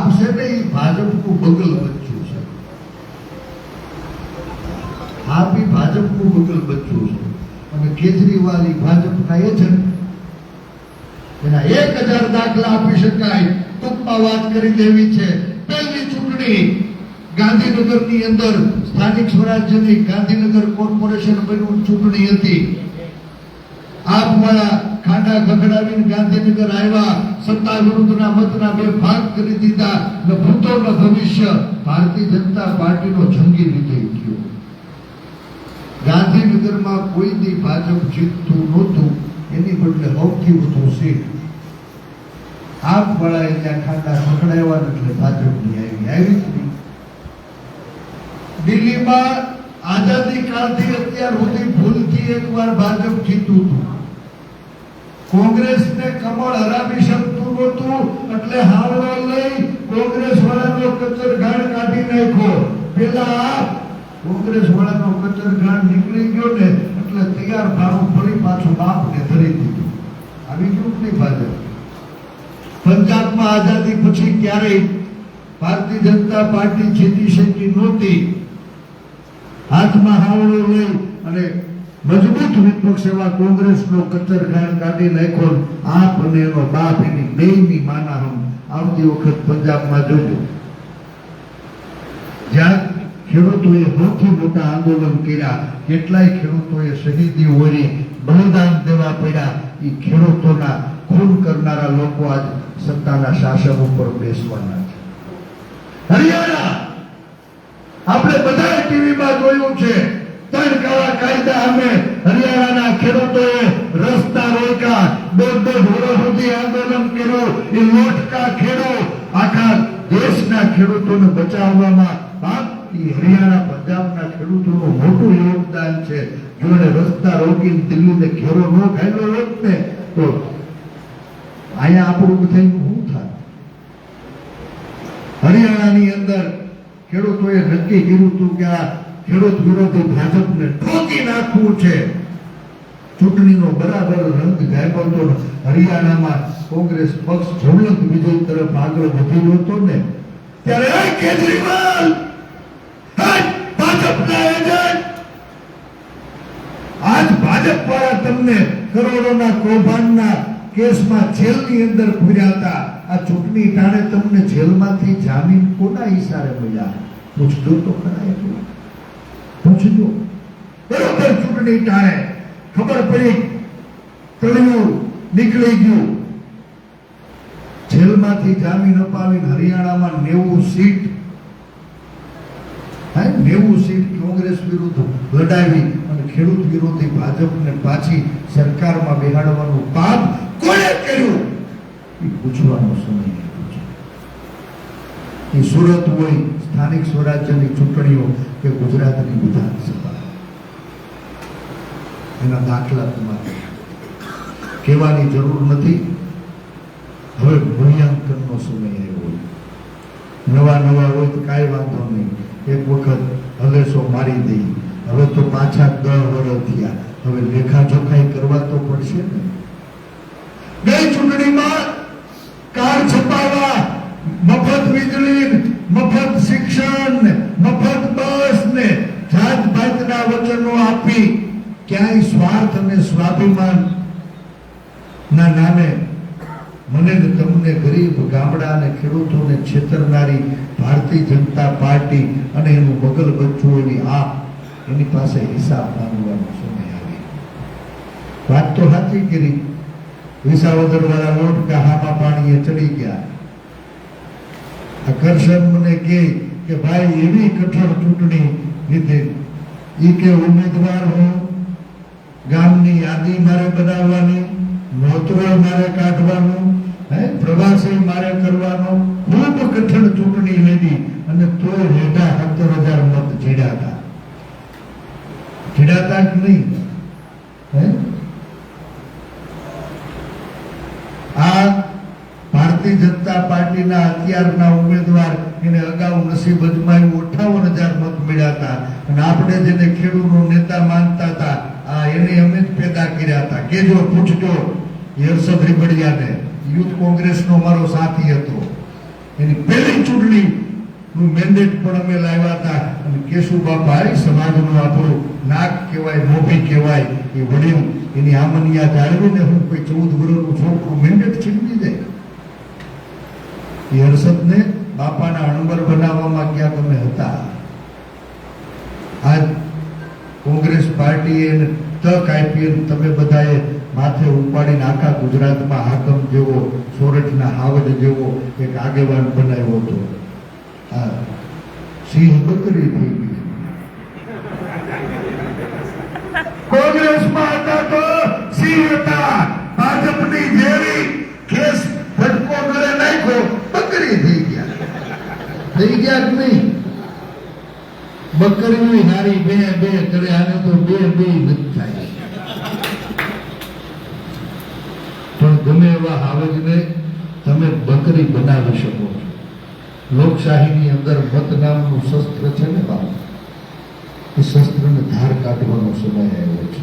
આપ છે ને એ ભાજપનું બગલ બચ્ચું છે. આપ એ ભાજપનું બગલ બચ્ચું છે. અને કેજરીવાલ એ ભાજપના એજન્ટ એના એક હજાર દાખલા આપી શકાય. ટૂંકમાં વાત કરી દેવી છે. પહેલી ચૂંટણી ગાંધીનગરની અંદર સ્થાનિક સ્વરાજ્યની ગાંધીનગર કોર્પોરેશન બન્યું ચૂંટણી હતી. આપવાળા ખાંડા ખખડાવીને ગાંધીનગર આવ્યા. સત્તા વિરુદ્ધના મતના બે ભાગ કરી દીધા. ને ભૂતો ને ભવિષ્ય. ભારતીય જનતા પાર્ટીનો જંગી વિજય થયો. ગાંધીનગરમાં કોઈ દી ભાજપ જીતતું નહોતું. એની બદલે સૌથી વધુ સીટ. આપ વાળાએ ત્યાં ખાંડા ખખડાવ્યા એટલે ભાજપની આવી આવી. દિલ્હીમાં આઝાદી કાળથી અત્યાર સુધી ભૂલથી એકવાર ભાજપ જીતું હતું. કોંગ્રેસને કમળ હરાવી શકતું નહોતું, એટલે હાવડો લઈ કોંગ્રેસ વાળાનો કચર ગાંઠ કાઢી નાખ્યો. પેલા કોંગ્રેસ વાળાનો કચર ગાંઠ નીકળી ગયો ને, એટલે તૈયાર ભારું ફરી પાછું બાપને ધરી દીધું. આવી ગયું નહીં ભાજપ. પંજાબમાં આઝાદી પછી ક્યારેય ભારતીય જનતા પાર્ટી જીતી શકી નહોતી. હાથમાં હાવડો લઈ અને મજબૂત વિપક્ષ એવા કોંગ્રેસનો કચર ખાણ કાઢી નાખ્યો. આપ અને એનો બાપ એની બેયની માના હમ. આવતી વખત પંજાબમાં જોજો. જ્યાં ખેડૂતોએ સૌથી મોટા આંદોલન કર્યા, કેટલાય ખેડૂતોએ શહીદી ઓરી બલિદાન દેવા પડ્યા. એ ખેડૂતોના ખૂન કરનારા લોકો આજ સત્તાના શાસન ઉપર બેસવાના છે. હરિયાણા! આપણે બધા ટીવીમાં જોયું છે. ત્રણ કાળા કાયદા અમે હરિયાણાના ખેડૂતોએ રસ્તા રોક્યા. દોઢ દોઢ વર્ષ સુધી આંદોલન કર્યું. એ લોટકા ખેડો આખા દેશના ખેડૂતોને બચાવવામાં હરિયાણા પંજાબના ખેડૂતોનું મોટું યોગદાન છે. જો રસ્તા રોકીને દિલ્હીને ઘેરો ન ખાયલો હોત ને, તો અહીંયા આપણું થઈને શું થાય? હરિયાણાની અંદર ખેડૂતોએ નક્કી કર્યું હતું કે આ ખેડૂત વિરોધી ભાજપને ઠોકી નાખવું છે. ચૂંટણીનો બરાબર રંગ ગાયબો હરિયાણામાં કોંગ્રેસ પક્ષ જવલંત વિજય તરફ આગળ વધી રહ્યો હતો ને, ત્યારે "એ કેજરીવાલ આજ ભાજપ દ્વારા તમને કરોડોના કૌભાંડના કેસમાં જેલની અંદર પૂર્યા હતા. આ ચૂંટણી ટાણે તમને જેલમાંથી જામીન કોના ઈશારે મળ્યા? પૂછજો તો ખરા એટલું પૂછજો. બરોબર ચૂંટણી ટાણે. ખબર પડી. તળિયું નીકળી ગયું. જેલમાંથી જામીન અપાવીને હરિયાણામાં નેવું સીટ. નેવું સીટ કોંગ્રેસ વિરુદ્ધ લડાવી અને ખેડૂત વિરોધી ભાજપને પાછી સરકારમાં બેહાડવાનું પાપ કોણે કર્યું? પૂછવાનો સમય એ સુરત હોય, સ્થાનિક સ્વરાજ્યની ચૂંટણીઓ કે ગુજરાતની વિધાનસભા એના દાખલા તમારે કહેવાની જરૂર નથી. હવે મૂલ્યાંકનનો સમય આવ્યો નવા નવા હોય તો કાંઈ વાંધો નહીં. એક વખત હલેસો મારી દઈ હવે તો પાછા દસ વર્ષ થયા. હવે લેખા જોખાઈ કરવા તો પડશે ને? ગઈ ચૂંટણીમાં કાર છપાવવા, મફત વીજળી મફત શિક્ષણ, મફત બસ ને જાત ભાતના વચનો આપી ક્યાંય સ્વાર્થ અને સ્વાભિમાન ના નામે મને તમને ગરીબ ગામડા અને ખેડૂતોને છેતરનારી ભારતીય જનતા પાર્ટી અને એનું બગલ બચ્ચું એની આપ એની પાસે હિસાબ માંગવાનો સમય આવી વાત તો સાચી કરી. વિસાવદર વાળા લોટ હામાં પાણીએ ચડી ગયા. આકર્ષણ મને કહે કે ભાઈ એવી કઠોર ચૂંટણી લીધે. એ કે ઉમેદવાર હું, ગામની યાદી મારે બનાવવાની નોતરો મારે કાઢવાનું, હે, પ્રવાસી મારે કરવાનો, ખૂબ કઠણ ચૂંટણી લીધી અને તોય હેઠા સત્તર હજાર મત જીડાતા જીડાતા કે નહીં? હે? આ ભારતીય જનતા પાર્ટીના અત્યારના ઉમેદવાર એને અગાઉ નસીબ અજમાયું, અઠાવન હજાર મત મળ્યા હતા. અને આપણે જેને ખેડૂતનો નેતા માનતા હતા, આ એને અમે જ પેદા કર્યા હતા. કેજો પૂછજો હર્ષદ રીબડિયાને યુથ કોંગ્રેસનો મારો સાથી હતો. એની પહેલી ચૂંટણી નું મેન્ડેટ પણ અમે લાવ્યા હતા. અને કેશુબાપાએ સમાજનું આપણું નાક કહેવાય, મોભી કહેવાય, એ વડીલ એની આમનિયા જાળવીને હું કોઈ ચૌદ વર્ષનું છોકરું મેન્ડેટ છીનવી દે. એ હર્ષદને બાપાના અણબર બનાવવામાં ક્યાં તમે હતા? આજ કોંગ્રેસ પાર્ટીએ તક આપી તમે બધાએ માથે ઉપાડીને આખા ગુજરાતમાં હાકમ જેવો, સોરઠના હાવજ જેવો એક આગેવાન બનાવ્યો હતો. સિંહ બકરી થઈ ગઈ કોંગ્રેસમાં હતા તો સિંહ હતા ભાજપની જેવી કેસ ફટકો ગળે નાખ્યો બકરી થઈ ગયા થઈ ગયા કે નહીં બકરી હારી બે બે કરે આને તો બે બે નથી થાય પણ ગમે એવા હાવજને તમે બકરી બનાવી શકો છો લોકશાહીની અંદર મત નામનું શસ્ત્ર છે ને બાપ? એ શસ્ત્રને ધાર કાઢવાનો સમય આવ્યો છે.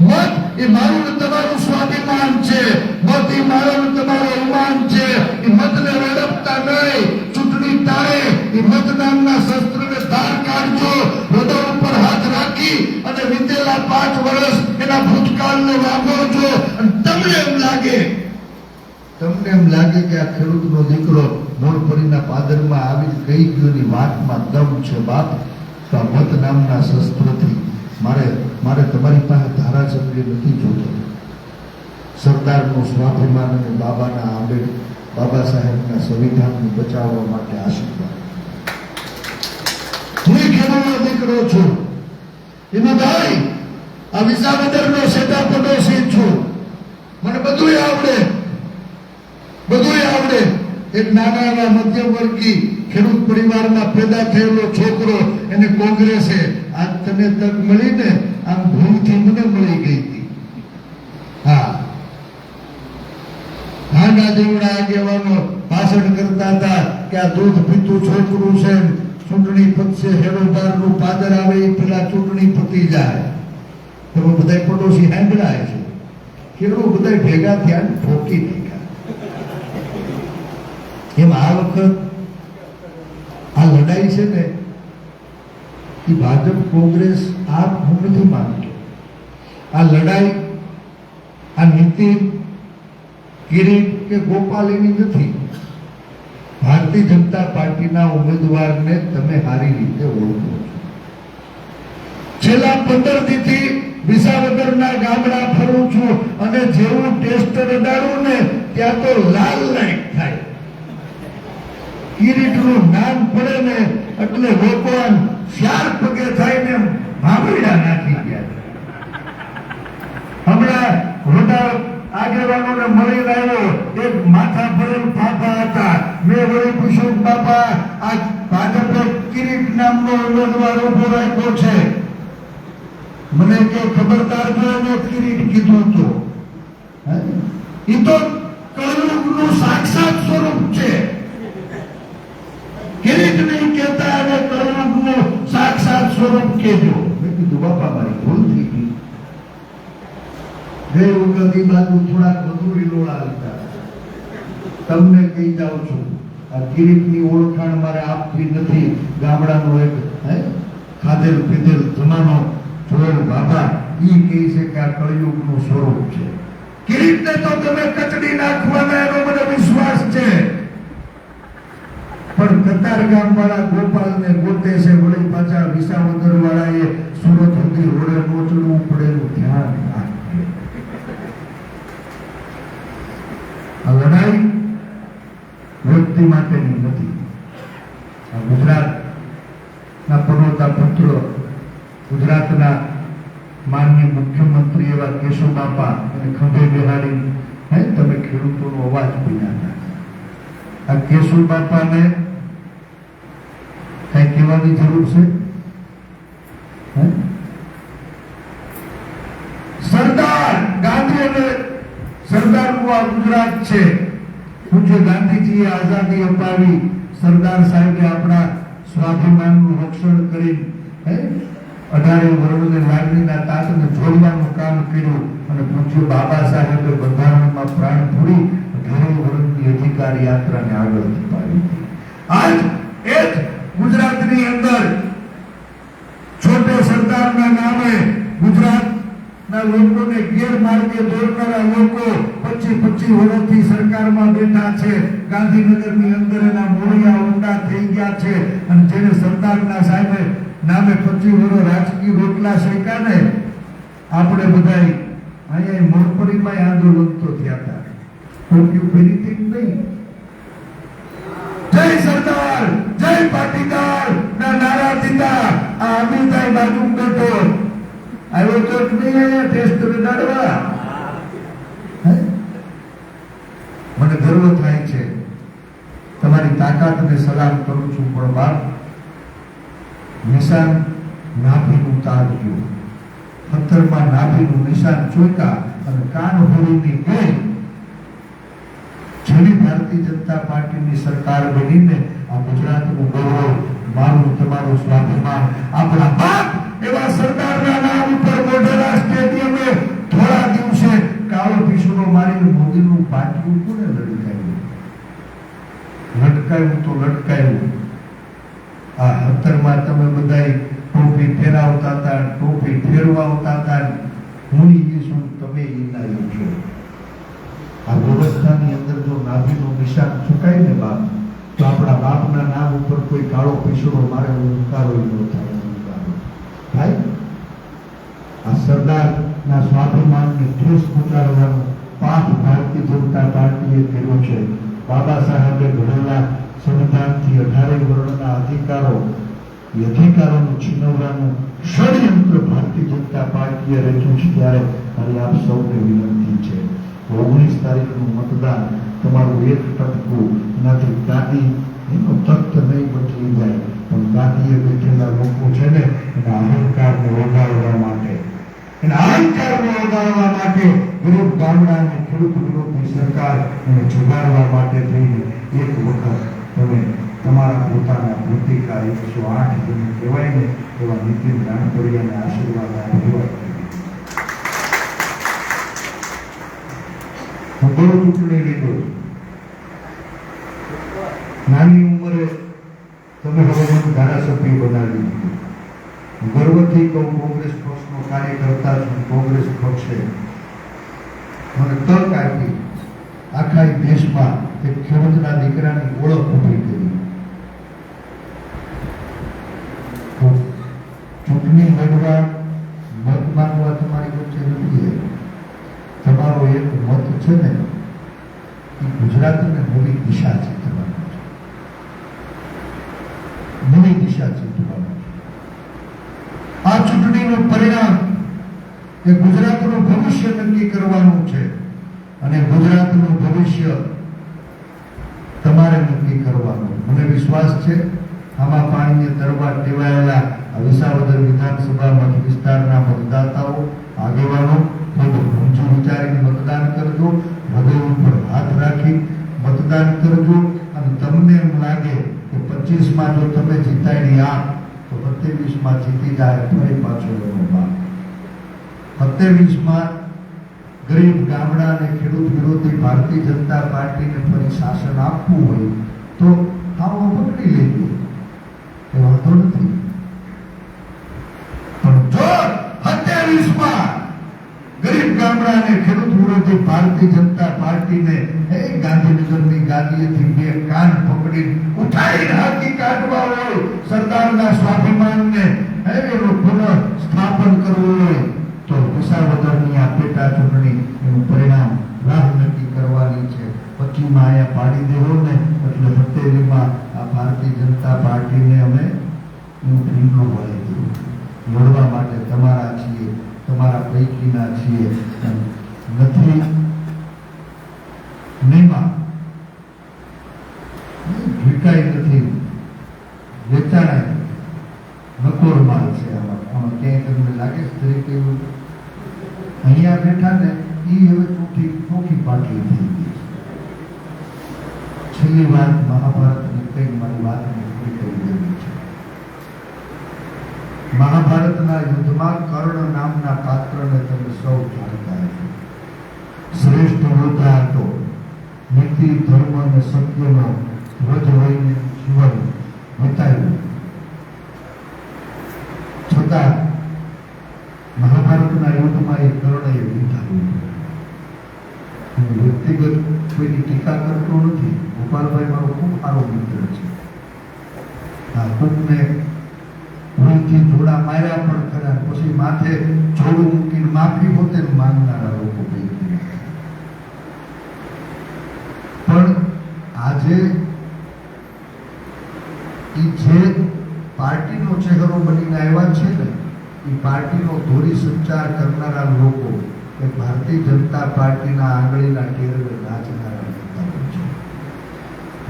મત એ મારું ને તમારું સ્વાભિમાન છે. મત એ મારો ને તમારો અવમાન છે. એ મતને રડપતા નહીં. ચૂંટણી તારે એ મત નામના શસ્ત્રને ધાર કાઢજો. હૃદય ઉપર હાથ રાખી અને વીતેલા પાંચ વર્ષ એના ભૂતકાળને વાપરજો અને તમને એમ લાગે તમને એમ લાગે કે આ ખેડૂતનો દીકરો મોરપરીના પાદરમાં આવી કઈ ગયોની વાતમાં દમ છે બાપ? તો મત નામના શસ્ત્રથી મારે મારે તમારી પાસે ધારાસભ્ય નથી જોતો. સરદારનું સ્વાભિમાન અને બાબાના આંબેડ બાબા સાહેબના સંવિધાનને બચાવવા માટે આશીર્વાદ. હું ખેડૂતનો દીકરો છું. એનો ભાઈ, આ વિસાવદરનો સેટા પડોશી છું. મને બધું આવડે. બધું આવડે. એક નાના મધ્યમ વર્ગી ખેડૂત પરિવારમાં પેદા થયેલો છોકરો, એને કોંગ્રેસે આ તને તક મળીને આમ ભૂલથી મને મળી ગઈ હતી. હા. હાંડા જેવડા આગેવાનો ભાષણ કરતા હતા કે આ દૂધ પીતું છોકરું છે ચૂંટણી પતશે હેડોબારનું પાદર આવે એ પેલા ચૂંટણી પતી જાય. તમે બધા પડોશી હાંગડાય છે. ખેડૂત બધા ભેગા થયા ઠોકી નાખ્યા. એમ આ વખત આ લડાઈ છે ને, એ ભાજપ કોંગ્રેસ આપ હું નથી માનતો આ લડાઈ, આ નીતિન કિરીટ કે ગોપાલ એની નથી. ભારતીય જનતા પાર્ટીના ઉમેદવારને તમે સારી રીતે ઓળખો છેલ્લા પંદર દીથી વિસાવદરના ગામડા ફરું છું અને જેવું ટેસ્ટ રડાડું ને, ત્યાં તો લાલ લાઈટ થાય. કિરીટનું નામ પડે ને એટલે લોકો ચાર પગે થઈને ભાંભળ્યા નાખી ગયા હમણાં રોડા આગેવાનોને મળી આવ્યો, એક માથા ભરેલ પાપા હતા. મેં વળી પૂછ્યું, બાપા, આ ભાજપે કિરીટ નામનો ઉમેદવાર ઊભો રાખ્યો છે? મને કે, ખબરદાર જોઈને કિરીટ કીધું હતું. એ તો કળયુગનું સાક્ષાત સ્વરૂપ છે. સ્વરૂપ કેજો મેં કીધું, બાપા, મારી ભૂલ થઈ ગઈ. ગઈ વખત બાજુ થોડાક વધુ રીલોડા હતા. તમને કહી જાઉં છું, આ કિરીટની ઓળખાણ મારે આપવી નથી. ગામડાનો એક, હે, ખાધેલ પીધેલ જમાનો, જોયેલ બાબા ઈ કહે છે કે આ કળયુગનું સ્વરૂપ છે. કિરીટને તો તમે કચડી નાખવાના એનો મને પણ કતાર ગામ વાળા ગોપાલ ને ગોતે છે વળી પાછા વિસાવદર એ સુરત સુધી હોડે પહોંચવું પડેલું ધ્યાન આ લડાઈ વ્યક્તિ માટેની નથી. આ ગુજરાતના પનોતા પુત્ર, ગુજરાતના માનનીય મુખ્યમંત્રી એવા કેશુબાપા અને ખંભે બિહારી તમે ખેડૂતોનો અવાજ પીના આ કેશુ બાપાને કઈ કહેવાની જરૂર છે? સરદાર ગાંધી અને સરદારનું આ ગુજરાત છે. પૂજ્ય ગાંધીજીએ આઝાદી અપાવી? સરદાર સાહેબે આપણા સ્વાભિમાનનું રક્ષણ કરી અઢારે વર્ણને લાગણીના તાતને જોડવાનું કામ કર્યું અને પૂજ્ય બાબા સાહેબે બંધારણમાં પ્રાણ પૂરી ધોરણ ધોરણની અધિકાર યાત્રાને આગળ ધપાવી. આજ એ ગુજરાતની અંદર છોટે સરદારના નામે ગુજરાતના લોકોને ગેરમાર્ગે દોરનારા લોકો પચીસ પચીસ વર્ષથી સરકારમાં બેઠા છે. ગાંધીનગરની અંદર એના મોડિયા ઊંડા થઈ ગયા છે અને જેને સરદારના સાહેબે નામે પચીસ વર્ષ રાજકીય રોટલા શેકા ને આપણે બધા અહીંયા મોરપરીમાં આંદોલન તો થયા હતા. ટોક્યુ ફેરીથી નહીં જય સરદાર જય પાટીદાર ના નારા દીધા આ અમિતાઈ બાજુ બેઠો આવ્યો તો નહીં અહીંયા ટેસ્ટ લગાડવા મને ગર્વ થાય છે. તમારી તાકાતને સલામ કરું છું, પણ બાપ, નિશાન નાભીનું તાજ્યું પથ્થરમાં નાભીનું નિશાન ચોક્યા અને કાન ભરીની ગઈ જેવી ભારતીય જનતા પાર્ટીની સરકાર બનીને આ ગુજરાતનું ગૌરવ, મારું, તમારું સ્વાભિમાન, આપણા બાપ એવા સરદારના નામ ઉપર મોઢેરા સ્ટેડિયમે થોડા દિવસે કાળો પીસુનો મારીને મોદીનું પાટિયું કોને લટકાવ્યું? લટકાયું તો લટકાયું આ હતરમાં તમે બધાય ટોપી ફેરાવતા હતા, ટોપી ફેરવાવતા હતા. હું ઈ છું તમે ઈ ના ઈ છો આ વ્યવસ્થાની અંદર જો નાભીનું નિશાન ચૂકાય ને બાપ, તો આપણા બાપના નામ ઉપર કોઈ કાળો પીછડો મારે ઉકારો ન થાય. થાય આ સરદારના સ્વાભિમાનને ઠેસ પહોંચાડવાનો પાઠ ભારતીય જનતા પાર્ટીએ કર્યો છે બાબા સાહેબે ઘડેલા સંવિધાનથી અઢારે વર્ણના અધિકારો, એ અધિકારોનું છીનવવાનું ષડયંત્ર ભારતીય જનતા પાર્ટીએ રચ્યું છે ત્યારે મારી આપ સૌને વિનંતી છે ઓગણીસ તારીખનું મતદાન તમારું એક ટપકું નથી દાદી એનો તખ્ત નહીં બદલી જાય. પણ ગાદીએ બેઠેલા લોકો છે ને, એના અહંકારને ઓગાળવા માટે, એના અહંકારને ઓગાળવા માટે વિરોધ ગામડાને ખેડૂત વિરોધી સરકાર એને જુગારવા માટે થઈને એક વખત તમે તમારા પોતાના પ્રતિકાર એકસો આઠ જેને કહેવાય ને, એવા નીતિન રાણપરિયાને આશીર્વાદ આપ્યો બહુ ચૂંટણી લીધો નાની ઉંમરે તમે હવે મને ધારાસભ્ય બનાવી દીધું. ગર્વથી કહું, કોંગ્રેસ પક્ષનો કાર્યકર્તા છું, કોંગ્રેસ પક્ષે. મને તક આપી આખા દેશમાં એક ખેડૂતના દીકરાની ઓળખ ઊભી કરી. ચૂંટણી લડવા મત માંગવા તમારી વચ્ચે નથી તમારો એક મત છે ને, એ ગુજરાતીને નવી દિશા છે નવી દિશા છે આ ચૂંટણીનું પરિણામ એ ગુજરાતનું ભવિષ્ય નક્કી કરવાનું છે અને ગુજરાતનું ભવિષ્ય તમારે નક્કી કરવાનું. મને વિશ્વાસ છે, આમાં પાણીને તરવા ટેવાયેલા વિસાવદર વિધાનસભા મત વિસ્તારના મતદાતાઓ, આગેવાનો, ખૂબ ઊંચું વિચારીને મતદાન કરજો, હૃદય ઉપર હાથ રાખી મતદાન કરજો અને તમને એમ લાગે કે પચીસમાં જો તમે જીતાડી આપ, તો સત્યાવીસમાં જીતી જાય, ફરી પાછો એનો બાપ સત્યાવીસમાં ગરીબ ગામડા અને ખેડૂત વિરોધી ભારતીય જનતા પાર્ટીને ફરી શાસન આપવું હોય, તો આવો પકડી લેજો. એ વાંધો નથી. પણ જો સત્યાવીસમાં ગામડા અને ખેડૂત વિરોધી ભારતીય જનતા પાર્ટીને, એ ગાંધીનગરની ગાદીએથી બે કાન પકડી ઉઠાઈને હાથી કાઢવા હોય, સરદારના સ્વાભિમાનને એનું પુનઃ સ્થાપન કરવું હોય, તો વિસાવદરની આ પેટા ચૂંટણી એનું પરિણામ રાહ નક્કી કરવાની છે. પછીમાં અહીંયા પાડી દેવો ને, એટલે સત્તેરીમાં આ ભારતીય જનતા પાર્ટીને અમે હું ભીંડું વળી દઉં. લડવા માટે તમારા છીએ. તમારા પૈકીના છીએ એમ નથી. નીમાં વિકાય નથી. વેચાણાય નકોર માલ છે આમાં. આમાં ક્યાંય તમને લાગે છે તરીકે એવું? અહીંયા બેઠા ને એ હવે ચોખ્ખી ચોખ્ખી પાટલી થઈ ગઈ છે. છેલ્લી વાત મહાભારતની કંઈક મારી વાતને પૂરી કરી દેવી. છે મહાભારતના યુદ્ધમાં કર્ણ નામના પાત્રને તમે સૌ જાણતા છો શ્રેષ્ઠ યોદ્ધા હતો નીતિ, ધર્મ અને સત્યનો ધ્વજ લઈને જીવન વિતાવ્યું. છતાં મહાભારતના યુદ્ધમાં એ કર્ણએ વિતાવ્યું વ્યક્તિગત કોઈની ટીકા કરતો નથી. ગોપાલભાઈ મારો ખૂબ સારો મિત્ર છે. આ કુંભને એ પાર્ટીનો ધોરી સંચાર કરનારા લોકો એ ભારતીય જનતા પાર્ટીના આંગળીના ટેરવે નાચનારા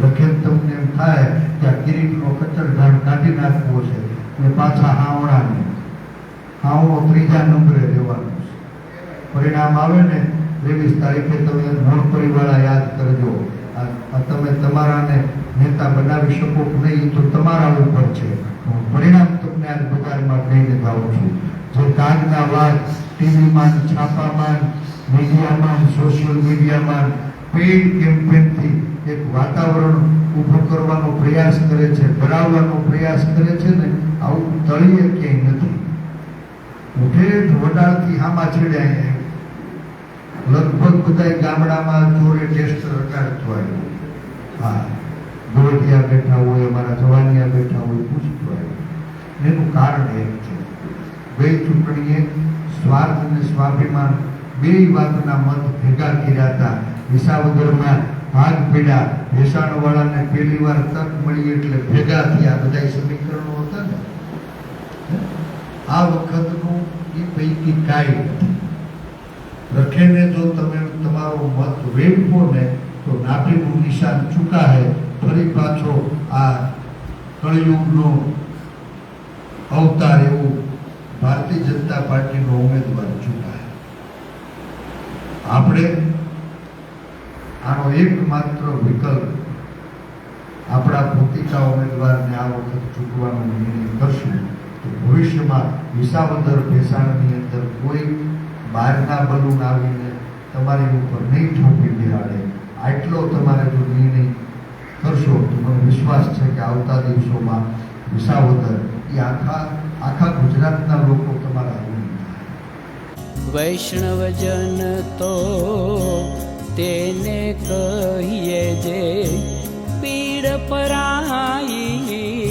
લખેલ તમને એમ થાય કે આ કિરીટનો કચરઘાટ કાઢી નાખવો છે ને પાછા હાવણાને હાવણો ત્રીજા નંબરે રહેવાનો છે. પરિણામ આવે ને ત્રેવીસ તારીખે તમે મોણ પરિવાળા યાદ કરજો. તમે તમારાને નેતા બનાવી શકો નહીં તો તમારા ઉપર છે. પરિણામ તમને આજ બજારમાં કહીને જાઉં છું. જે કાગના વાત ટીવીમાં, છાપામાં, મીડિયામાં, સોશિયલ મીડિયામાં પેઇડ કેમ્પેનથી એક વાતાવરણ ઊભું કરવાનો પ્રયાસ કરે છે બનાવવાનો પ્રયાસ કરે છે ને, આવું તળીએ ક્યાંય નથી. ઉઠેઠ વડાળથી હામાં છેડ્યા લગભગ બધા ગામડામાં ચોરે ટેસ્ટ રટાડતો આવ્યો હા ગોળિયા બેઠા હોય, અમારા જવાનિયા બેઠા હોય, પૂછતો આવ્યો એનું કારણ એક છે. બે ચૂંટણીએ સ્વાર્થ અને સ્વાભિમાન બે વાતના મત ભેગા કર્યા હતા. વિસાવદરમાં ભાગ પડ્યા ભેસાણવાળાને પહેલી વાર તક મળી એટલે ભેગા થયા. બધા સમીકરણો હતા ને? આ વખતનું એ પૈકી કાંઈ નથી. લખેને જો તમે તમારો મત વેઠવો ને, તો નાભીનું નિશાન ચૂકા હે ફરી પાછો આ કળયુગનો અવતાર એવું ભારતીય જનતા પાર્ટીનો ઉમેદવાર ચૂંટાય. આપણે આનો એકમાત્ર વિકલ્પ આપણા પોતિકા ઉમેદવારને આ વખત ચૂંટવાનો નિર્ણય કરશું તો ભવિષ્યમાં વિસાવદર ભેસાણની અંદર કોઈ બહારના બલૂન આવીને તમારી ઉપર નહીં ઠોકી બિરાડે આટલો તમારે જો નિર્ણય કરશો તો મને વિશ્વાસ છે કે આવતા દિવસોમાં વિસાવદર એ આખા આખા ગુજરાતના લોકો તમારા ઋણી વૈષ્ણવજન તો તેને કહીએ જે પીડ પરાઈ